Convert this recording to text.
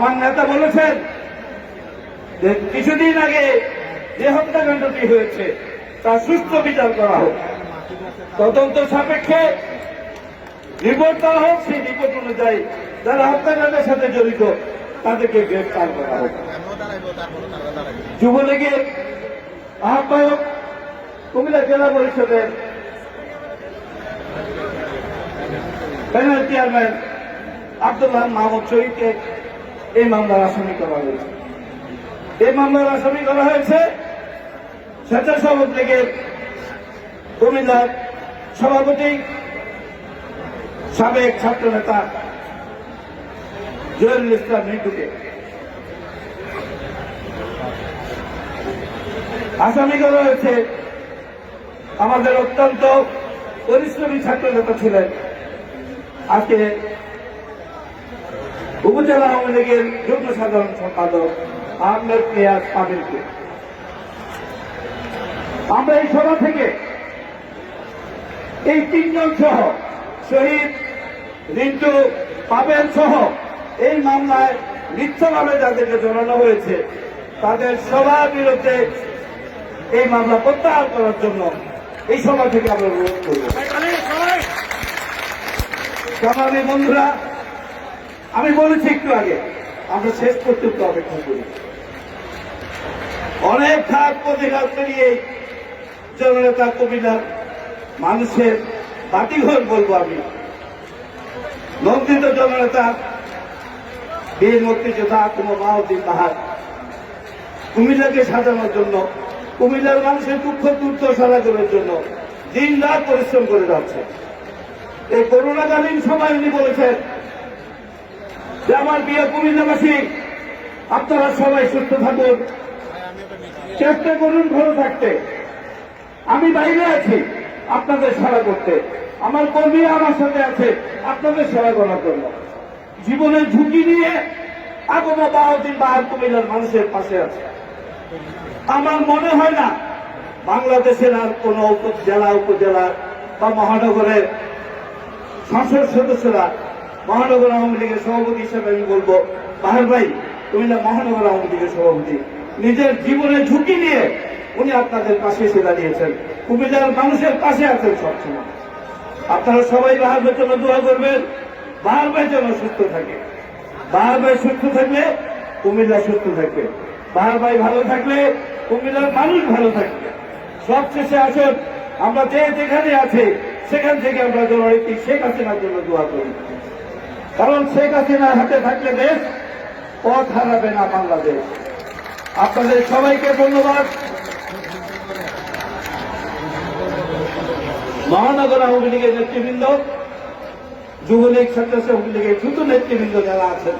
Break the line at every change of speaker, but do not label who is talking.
আমার নেতা বলেছেন যে কিছুদিন আগে যে হত্যাকাণ্ডটি হয়েছে তা সুস্থ বিচার করা হোক। তদন্ত সাপেক্ষে রিপোর্ট দেওয়া হোক, সেই রিপোর্ট অনুযায়ী যারা হত্যাকাণ্ডের সাথে জড়িত, তাদেরকে গ্রেফতার করা হোক। যুবলীগের আহ্বায়ক কুমিল্লা জেলা পরিষদের প্যানেল চেয়ারম্যান আব্দুল্লাহ মাহমুদ শহীদকে এই মামলার আসামি করা হয়েছে। এই মামলার আসামি করা হয়েছে স্বেচ্ছাসেবক লীগের কুমিল্লার সভাপতি সাবেক ছাত্র নেতা জহিরুল ইসলাম মিন্টুকে আসামি করা হয়েছে আমাদের অত্যন্ত পরিশ্রমী ছাত্র নেতা ছিলেন আজকে উপজেলা আওয়ামী লীগের যুগ্ম সাধারণ সম্পাদক আহমেদ নিয়াজ পাবিলকে আমরা এই সভা থেকে এই তিনজন সহ শহীদ রিন্টু পাবেল সহ এই মামলায় মিথ্যাভাবে যাদেরকে জড়ানো হয়েছে তাদের সবার বিরুদ্ধে এই মামলা প্রত্যাহার করার জন্য এই সভা থেকে আমরা অনুরোধ করব। বন্ধুরা আমি বলেছি একটু আগে, আমরা শেষ পর্যন্ত অপেক্ষা করি। অনেক ঘাট প্রতিঘাত পেরিয়ে জননেতা কবিতার মানুষের বাতিঘর বলব আমি। নন্দিত জননেতা বীর মুক্তিযোদ্ধা কুমো মাহদ্দিন বাহার। কুমিল্লাকে সাজানোর জন্য, কুমিল্লার মানুষের দুঃখ দুর্দশা করার জন্য দিন রাত পরিশ্রম করে যাচ্ছে। এই করোনাকালীন সময় উনি বলেছেন আমার বিয়ে কুমিল্লাবাসী আপনারা সবাই সুস্থ থাকুন, চেষ্টা করুন ভালো থাকতে। আমি বাইরে আছি আপনাদের সেবা করতে। আমার কর্মী আমার সাথে আছে, আপনাদের সেবা করার জন্য। জীবনের ঝুঁকি নিয়ে আগমা বাহাদিন বাহার কুমিল্লার মানুষের পাশে আছে। আমার মনে হয় না বাংলাদেশের আর কোন জেলা উপজেলার বা মহানগরের সংসদ সদস্যরা মহানগর আওয়ামী লীগের সভাপতি হিসেবে আমি বলব, বাহার ভাই কুমিল্লা মহানগর আওয়ামী লীগের সভাপতি। নিজের জীবনের ঝুঁকি নিয়ে উনি আপনাদের পাশে এসে দাঁড়িয়েছেন। কুমিল্লার মানুষের পাশে আছেন সবসময়। আপনারা সবাই বাহার ভাইয়ের জন্য দোয়া করবেন। বাহার ভাই যেন সুস্থ থাকে। বাহার ভাই সুস্থ থাকলে কুমিল্লা সুস্থ থাকবে। বাহার ভাই ভালো থাকলে কুমিল্লার মানুষ ভালো থাকবে। সবশেষে আসুন, আমরা যে যেখানে আছে, সেখান থেকে আমরা জননীতি শেখ হাসিনার জন্য দোয়া করি। কারণ শেখ হাসিনার হাতে থাকলে দেশ পথ হারাবে না বাংলাদেশ। আপনাদের সবাইকে ধন্যবাদ। মহানগর আওয়ামী লীগের নেতৃবৃন্দ, যুবলীগ, স্বেচ্ছাসেবক লীগের দ্রুত নেতৃবৃন্দ যারা আছেন